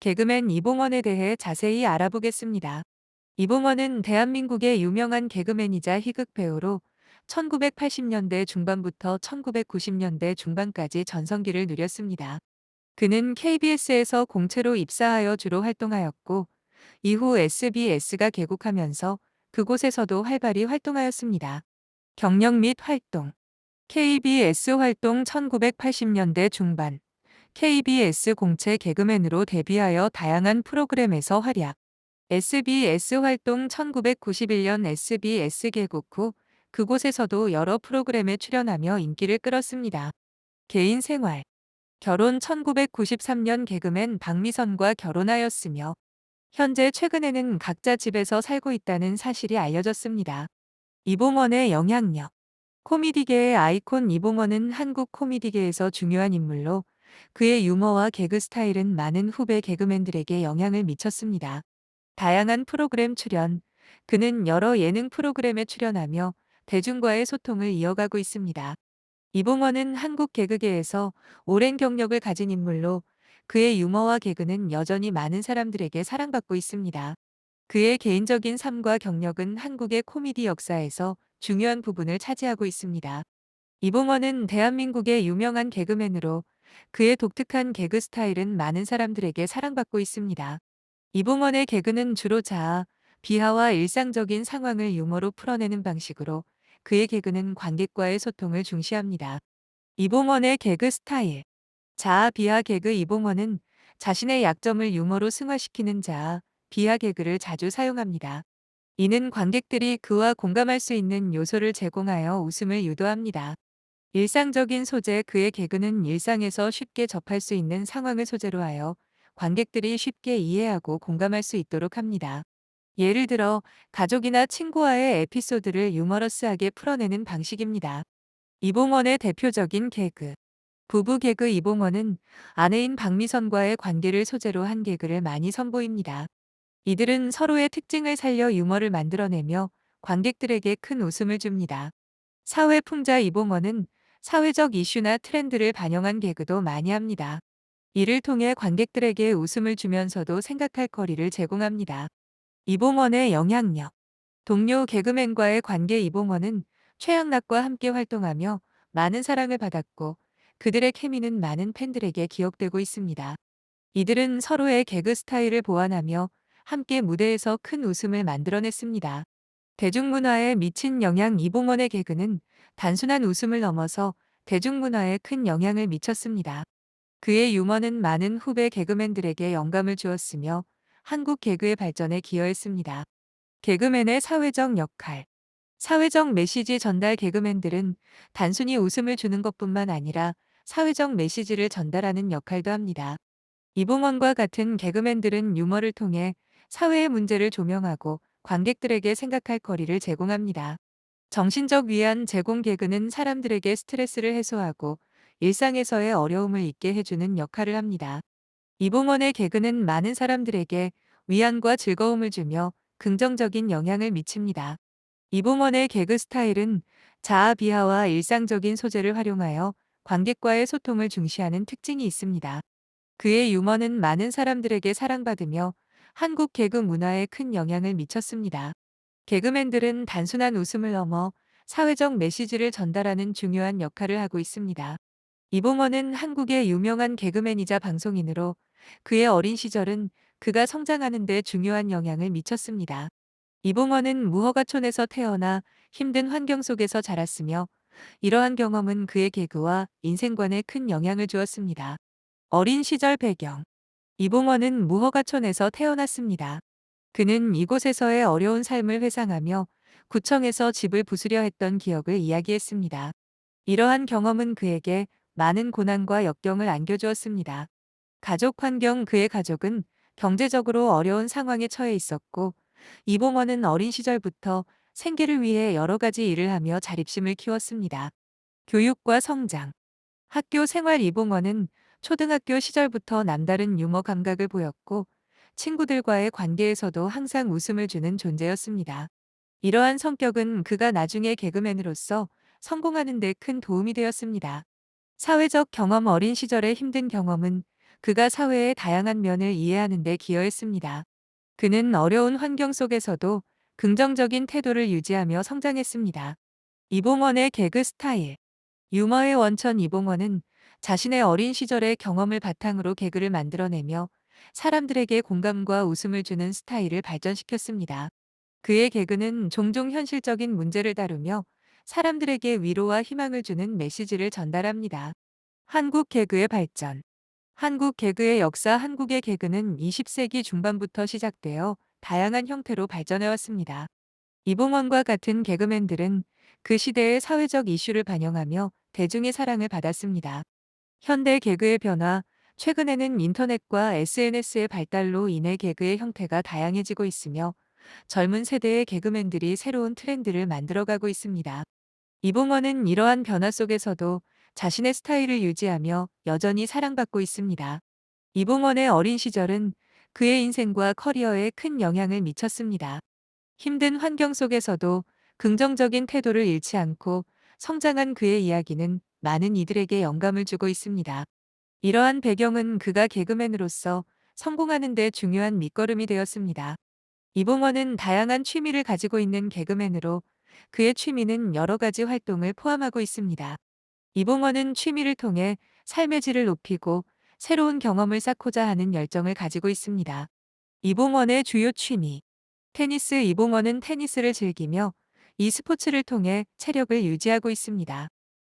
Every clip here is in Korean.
개그맨 이봉원에 대해 자세히 알아보겠습니다. 이봉원은 대한민국의 유명한 개그맨이자 희극 배우로 1980년대 중반부터 1990년대 중반까지 전성기를 누렸습니다. 그는 KBS에서 공채로 입사하여 주로 활동하였고, 이후 SBS가 개국하면서 그곳에서도 활발히 활동하였습니다. 경력 및 활동 KBS 활동 1980년대 중반 KBS 공채 개그맨으로 데뷔하여 다양한 프로그램에서 활약. SBS 활동 1991년 SBS 개국 후 그곳에서도 여러 프로그램에 출연하며 인기를 끌었습니다. 개인 생활 결혼 1993년 개그맨 박미선과 결혼하였으며 현재 최근에는 각자 집에서 살고 있다는 사실이 알려졌습니다. 이봉원의 영향력 코미디계의 아이콘 이봉원은 한국 코미디계에서 중요한 인물로 그의 유머와 개그 스타일은 많은 후배 개그맨들에게 영향을 미쳤습니다. 다양한 프로그램 출연, 그는 여러 예능 프로그램에 출연하며 대중과의 소통을 이어가고 있습니다. 이봉원은 한국 개그계에서 오랜 경력을 가진 인물로 그의 유머와 개그는 여전히 많은 사람들에게 사랑받고 있습니다. 그의 개인적인 삶과 경력은 한국의 코미디 역사에서 중요한 부분을 차지하고 있습니다. 이봉원은 대한민국의 유명한 개그맨으로 그의 독특한 개그 스타일은 많은 사람들에게 사랑받고 있습니다. 이봉원의 개그는 주로 자아, 비하와 일상적인 상황을 유머로 풀어내는 방식으로 그의 개그는 관객과의 소통을 중시합니다. 이봉원의 개그 스타일 자아 비하 개그 이봉원은 자신의 약점을 유머로 승화시키는 자아, 비하 개그를 자주 사용합니다. 이는 관객들이 그와 공감할 수 있는 요소를 제공하여 웃음을 유도합니다. 일상적인 소재 그의 개그는 일상에서 쉽게 접할 수 있는 상황을 소재로 하여 관객들이 쉽게 이해하고 공감할 수 있도록 합니다. 예를 들어 가족이나 친구와의 에피소드를 유머러스하게 풀어내는 방식입니다. 이봉원의 대표적인 개그 부부 개그 이봉원은 아내인 박미선과의 관계를 소재로 한 개그를 많이 선보입니다. 이들은 서로의 특징을 살려 유머를 만들어내며 관객들에게 큰 웃음을 줍니다. 사회 풍자 이봉원은 사회적 이슈나 트렌드를 반영한 개그도 많이 합니다. 이를 통해 관객들에게 웃음을 주면서도 생각할 거리를 제공합니다. 이봉원의 영향력 동료 개그맨과의 관계 이봉원은 최양락과 함께 활동하며 많은 사랑을 받았고 그들의 케미는 많은 팬들에게 기억되고 있습니다. 이들은 서로의 개그 스타일을 보완하며 함께 무대에서 큰 웃음을 만들어냈습니다. 대중문화에 미친 영향 이봉원의 개그는 단순한 웃음을 넘어서 대중문화에 큰 영향을 미쳤습니다. 그의 유머는 많은 후배 개그맨들에게 영감을 주었으며 한국 개그의 발전에 기여했습니다. 개그맨의 사회적 역할 사회적 메시지 전달 개그맨들은 단순히 웃음을 주는 것뿐만 아니라 사회적 메시지를 전달하는 역할도 합니다. 이봉원과 같은 개그맨들은 유머를 통해 사회의 문제를 조명하고 관객들에게 생각할 거리를 제공합니다. 정신적 위안 제공 개그는 사람들에게 스트레스를 해소하고 일상에서의 어려움을 잊게 해주는 역할을 합니다. 이봉원의 개그는 많은 사람들에게 위안과 즐거움을 주며 긍정적인 영향을 미칩니다. 이봉원의 개그 스타일은 자아 비하와 일상적인 소재를 활용하여 관객과의 소통을 중시하는 특징이 있습니다. 그의 유머는 많은 사람들에게 사랑받으며 한국 개그 문화에 큰 영향을 미쳤습니다. 개그맨들은 단순한 웃음을 넘어 사회적 메시지를 전달하는 중요한 역할을 하고 있습니다. 이봉원은 한국의 유명한 개그맨이자 방송인으로 그의 어린 시절은 그가 성장하는 데 중요한 영향을 미쳤습니다. 이봉원은 무허가촌에서 태어나 힘든 환경 속에서 자랐으며 이러한 경험은 그의 개그와 인생관에 큰 영향을 주었습니다. 어린 시절 배경 이봉원은 무허가촌에서 태어났습니다. 그는 이곳에서의 어려운 삶을 회상하며 구청에서 집을 부수려 했던 기억을 이야기했습니다. 이러한 경험은 그에게 많은 고난과 역경을 안겨주었습니다. 가족 환경 그의 가족은 경제적으로 어려운 상황에 처해 있었고 이봉원은 어린 시절부터 생계를 위해 여러 가지 일을 하며 자립심을 키웠습니다. 교육과 성장 학교 생활 이봉원은 초등학교 시절부터 남다른 유머 감각을 보였고 친구들과의 관계에서도 항상 웃음을 주는 존재였습니다. 이러한 성격은 그가 나중에 개그맨으로서 성공하는 데 큰 도움이 되었습니다. 사회적 경험 어린 시절의 힘든 경험은 그가 사회의 다양한 면을 이해하는 데 기여했습니다. 그는 어려운 환경 속에서도 긍정적인 태도를 유지하며 성장했습니다. 이봉원의 개그 스타일 유머의 원천 이봉원은 자신의 어린 시절의 경험을 바탕으로 개그를 만들어내며 사람들에게 공감과 웃음을 주는 스타일을 발전시켰습니다. 그의 개그는 종종 현실적인 문제를 다루며 사람들에게 위로와 희망을 주는 메시지를 전달합니다. 한국 개그의 발전 한국 개그의 역사 한국의 개그는 20세기 중반부터 시작되어 다양한 형태로 발전해왔습니다. 이봉원과 같은 개그맨들은 그 시대의 사회적 이슈를 반영하며 대중의 사랑을 받았습니다. 현대 개그의 변화, 최근에는 인터넷과 SNS의 발달로 인해 개그의 형태가 다양해지고 있으며 젊은 세대의 개그맨들이 새로운 트렌드를 만들어가고 있습니다. 이봉원은 이러한 변화 속에서도 자신의 스타일을 유지하며 여전히 사랑받고 있습니다. 이봉원의 어린 시절은 그의 인생과 커리어에 큰 영향을 미쳤습니다. 힘든 환경 속에서도 긍정적인 태도를 잃지 않고 성장한 그의 이야기는 많은 이들에게 영감을 주고 있습니다. 이러한 배경은 그가 개그맨으로서 성공하는 데 중요한 밑거름이 되었습니다. 이봉원은 다양한 취미를 가지고 있는 개그맨으로 그의 취미는 여러 가지 활동을 포함하고 있습니다. 이봉원은 취미를 통해 삶의 질을 높이고 새로운 경험을 쌓고자 하는 열정을 가지고 있습니다. 이봉원의 주요 취미 테니스 이봉원은 테니스를 즐기며 이 스포츠를 통해 체력을 유지하고 있습니다.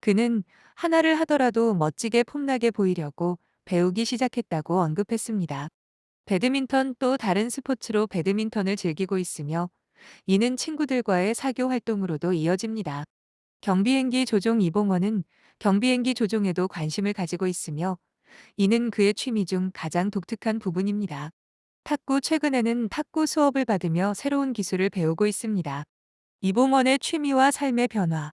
그는 하나를 하더라도 멋지게 폼나게 보이려고 배우기 시작했다고 언급했습니다. 배드민턴 또 다른 스포츠로 배드민턴을 즐기고 있으며 이는 친구들과의 사교 활동으로도 이어집니다. 경비행기 조종 이봉원은 경비행기 조종에도 관심을 가지고 있으며 이는 그의 취미 중 가장 독특한 부분입니다. 탁구 최근에는 탁구 수업을 받으며 새로운 기술을 배우고 있습니다. 이봉원의 취미와 삶의 변화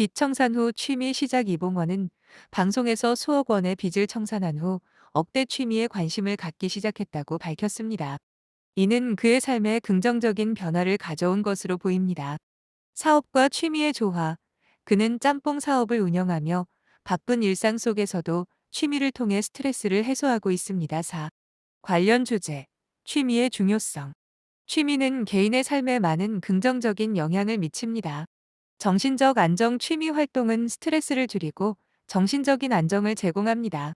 빚 청산 후 취미 시작 이봉원은 방송에서 수억 원의 빚을 청산한 후 억대 취미에 관심을 갖기 시작했다고 밝혔습니다. 이는 그의 삶에 긍정적인 변화를 가져온 것으로 보입니다. 사업과 취미의 조화. 그는 짬뽕 사업을 운영하며 바쁜 일상 속에서도 취미를 통해 스트레스를 해소하고 있습니다. 4. 관련 주제. 취미의 중요성. 취미는 개인의 삶에 많은 긍정적인 영향을 미칩니다. 정신적 안정 취미 활동은 스트레스를 줄이고 정신적인 안정을 제공합니다.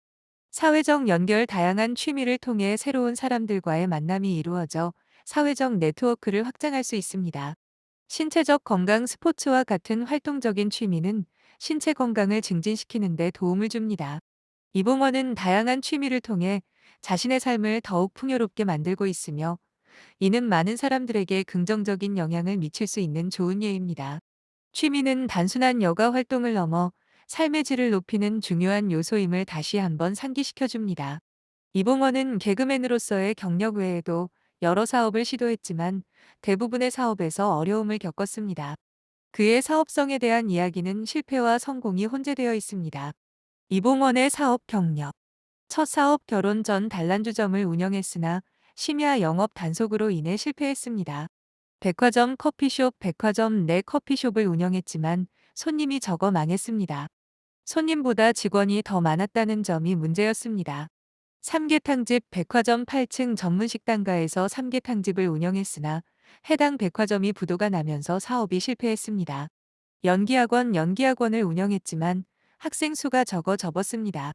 사회적 연결 다양한 취미를 통해 새로운 사람들과의 만남이 이루어져 사회적 네트워크를 확장할 수 있습니다. 신체적 건강 스포츠와 같은 활동적인 취미는 신체 건강을 증진시키는 데 도움을 줍니다. 이봉원은 다양한 취미를 통해 자신의 삶을 더욱 풍요롭게 만들고 있으며 이는 많은 사람들에게 긍정적인 영향을 미칠 수 있는 좋은 예입니다. 취미는 단순한 여가 활동을 넘어 삶의 질을 높이는 중요한 요소임을 다시 한번 상기시켜 줍니다. 이봉원은 개그맨으로서의 경력 외에도 여러 사업을 시도했지만 대부분의 사업에서 어려움을 겪었습니다. 그의 사업성에 대한 이야기는 실패와 성공이 혼재되어 있습니다. 이봉원의 사업 경력 첫 사업 결혼 전 단란주점을 운영했으나 심야 영업 단속으로 인해 실패했습니다. 백화점 커피숍 백화점 내 커피숍을 운영했지만 손님이 적어 망했습니다. 손님보다 직원이 더 많았다는 점이 문제였습니다. 삼계탕집 백화점 8층 전문식당가에서 삼계탕집을 운영했으나 해당 백화점이 부도가 나면서 사업이 실패했습니다. 연기학원 연기학원을 운영했지만 학생 수가 적어 접었습니다.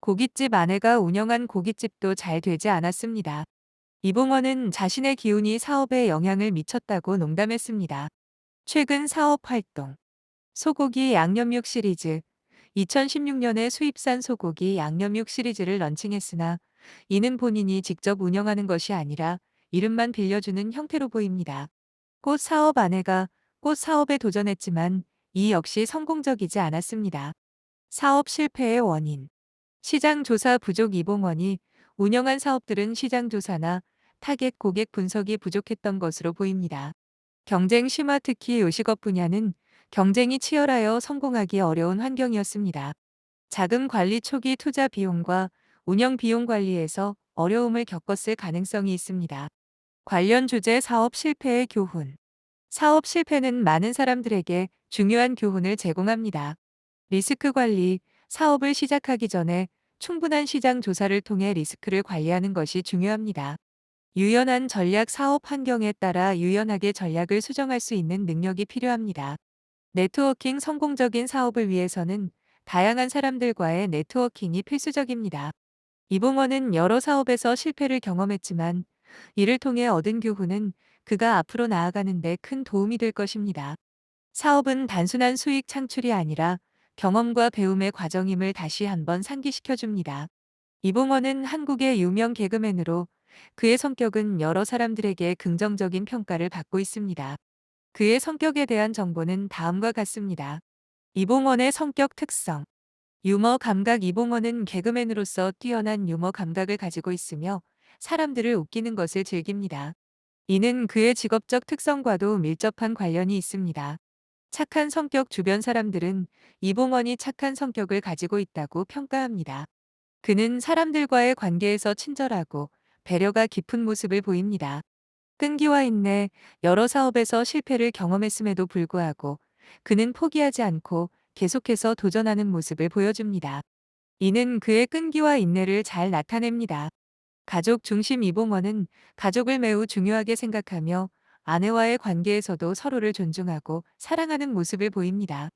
고깃집 아내가 운영한 고깃집도 잘 되지 않았습니다. 이봉원은 자신의 기운이 사업에 영향을 미쳤다고 농담했습니다. 최근 사업 활동 소고기 양념육 시리즈 2016년에 수입산 소고기 양념육 시리즈를 런칭했으나 이는 본인이 직접 운영하는 것이 아니라 이름만 빌려주는 형태로 보입니다. 꽃 사업 아내가 꽃 사업에 도전했지만 이 역시 성공적이지 않았습니다. 사업 실패의 원인 시장 조사 부족 이봉원이 운영한 사업들은 시장 조사나 타겟 고객 분석이 부족했던 것으로 보입니다. 경쟁 심화 특히 요식업 분야는 경쟁이 치열하여 성공하기 어려운 환경이었습니다. 자금 관리 초기 투자 비용과 운영 비용 관리에서 어려움을 겪었을 가능성이 있습니다. 관련 주제 사업 실패의 교훈. 사업 실패는 많은 사람들에게 중요한 교훈을 제공합니다. 리스크 관리, 사업을 시작하기 전에 충분한 시장 조사를 통해 리스크를 관리하는 것이 중요합니다. 유연한 전략 사업 환경에 따라 유연하게 전략을 수정할 수 있는 능력이 필요합니다. 네트워킹 성공적인 사업을 위해서는 다양한 사람들과의 네트워킹이 필수적입니다. 이봉원은 여러 사업에서 실패를 경험했지만 이를 통해 얻은 교훈은 그가 앞으로 나아가는 데 큰 도움이 될 것입니다. 사업은 단순한 수익 창출이 아니라 경험과 배움의 과정임을 다시 한번 상기시켜 줍니다. 이봉원은 한국의 유명 개그맨으로 그의 성격은 여러 사람들에게 긍정적인 평가를 받고 있습니다. 그의 성격에 대한 정보는 다음과 같습니다. 이봉원의 성격 특성. 유머 감각 이봉원은 개그맨으로서 뛰어난 유머 감각을 가지고 있으며 사람들을 웃기는 것을 즐깁니다. 이는 그의 직업적 특성과도 밀접한 관련이 있습니다. 착한 성격 주변 사람들은 이봉원이 착한 성격을 가지고 있다고 평가합니다. 그는 사람들과의 관계에서 친절하고 배려가 깊은 모습을 보입니다. 끈기와 인내, 여러 사업에서 실패를 경험했음에도 불구하고 그는 포기하지 않고 계속해서 도전하는 모습을 보여줍니다. 이는 그의 끈기와 인내를 잘 나타냅니다. 가족 중심 이봉원은 가족을 매우 중요하게 생각하며 아내와의 관계에서도 서로를 존중하고 사랑하는 모습을 보입니다.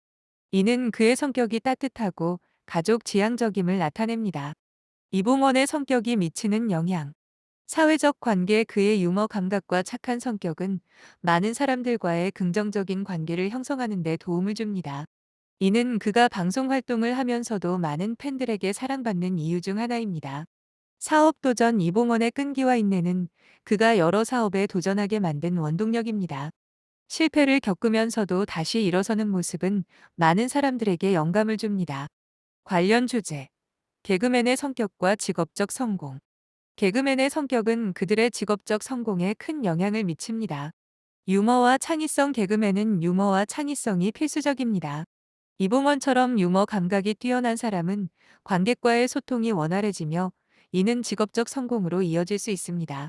이는 그의 성격이 따뜻하고 가족 지향적임을 나타냅니다. 이봉원의 성격이 미치는 영향. 사회적 관계 그의 유머 감각과 착한 성격은 많은 사람들과의 긍정적인 관계를 형성하는 데 도움을 줍니다. 이는 그가 방송 활동을 하면서도 많은 팬들에게 사랑받는 이유 중 하나입니다. 사업 도전 이봉원의 끈기와 인내는 그가 여러 사업에 도전하게 만든 원동력입니다. 실패를 겪으면서도 다시 일어서는 모습은 많은 사람들에게 영감을 줍니다. 관련 주제. 개그맨의 성격과 직업적 성공. 개그맨의 성격은 그들의 직업적 성공에 큰 영향을 미칩니다. 유머와 창의성 개그맨은 유머와 창의성이 필수적입니다. 이봉원처럼 유머 감각이 뛰어난 사람은 관객과의 소통이 원활해지며 이는 직업적 성공으로 이어질 수 있습니다.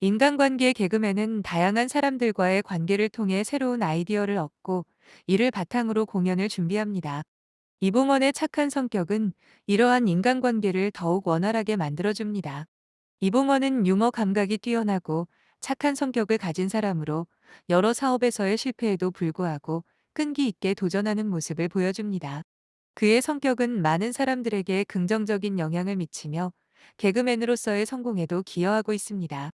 인간관계 개그맨은 다양한 사람들과의 관계를 통해 새로운 아이디어를 얻고 이를 바탕으로 공연을 준비합니다. 이봉원의 착한 성격은 이러한 인간관계를 더욱 원활하게 만들어줍니다. 이봉원은 유머 감각이 뛰어나고 착한 성격을 가진 사람으로 여러 사업에서의 실패에도 불구하고 끈기 있게 도전하는 모습을 보여줍니다. 그의 성격은 많은 사람들에게 긍정적인 영향을 미치며 개그맨으로서의 성공에도 기여하고 있습니다.